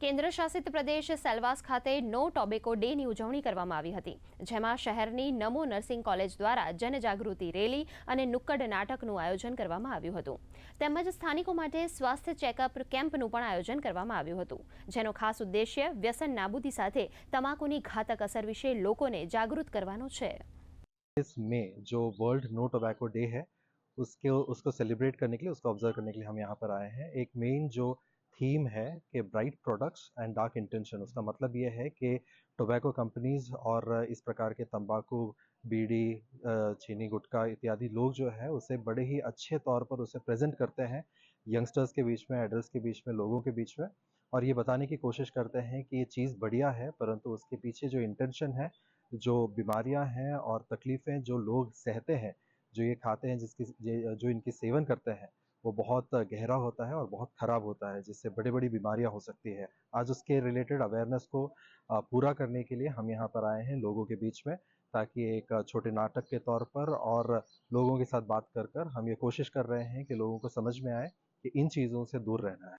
કેન્દ્ર શાસિત પ્રદેશ સેલવાસ ખાતે નો ટોબેકો ડેની ઉજવણી કરવામાં આવી હતી જેમાં શહેરની નમો નર્સિંગ કોલેજ દ્વારા જનજાગૃતિ રેલી અને નુક્કડ નાટકનું આયોજન કરવામાં આવ્યું હતું તેમજ સ્થાનિકો માટે સ્વાસ્થ્ય ચેકઅપ કેમ્પનું પણ આયોજન કરવામાં આવ્યું હતું જેનો ખાસ ઉદ્દેશ્ય વ્યસન નાબૂદી સાથે તમાકુની ઘાતક અસર વિશે લોકોને જાગૃત કરવાનો છે इस में जो वर्ल्ड नो टोबैको डे है उसके उसको सेलिब्रेट करने के लिए उसको ऑब्जर्व करने के लिए हम यहाँ पर आए हैं एक मेन जो थीम है कि bright products and dark intention उसका मतलब ये है कि टोबैको कंपनीज़ और इस प्रकार के तंबाकू, बीड़ी चीनी, गुटखा इत्यादि लोग जो है, उसे बड़े ही अच्छे तौर पर उसे प्रेजेंट करते हैं यंगस्टर्स के बीच में एडल्ट के बीच में, लोगों के बीच में। और ये बताने की कोशिश करते हैं कि ये चीज़ बढ़िया है, परंतु उसके पीछे जो इंटेंशन है, जो बीमारियाँ हैं और तकलीफ़ें जो लोग सहते हैं, जो ये खाते हैं, जिसकी जो इनकी सेवन करते हैं वो बहुत गहरा होता है और बहुत ख़राब होता है, जिससे बड़ी बड़ी बीमारियाँ हो सकती है। आज उसके रिलेटेड अवेयरनेस को पूरा करने के लिए हम यहाँ पर आए हैं लोगों के बीच में, ताकि एक छोटे नाटक के तौर पर और लोगों के साथ बात कर कर हम ये कोशिश कर रहे हैं कि लोगों को समझ में आए कि इन चीज़ों से दूर रहना है।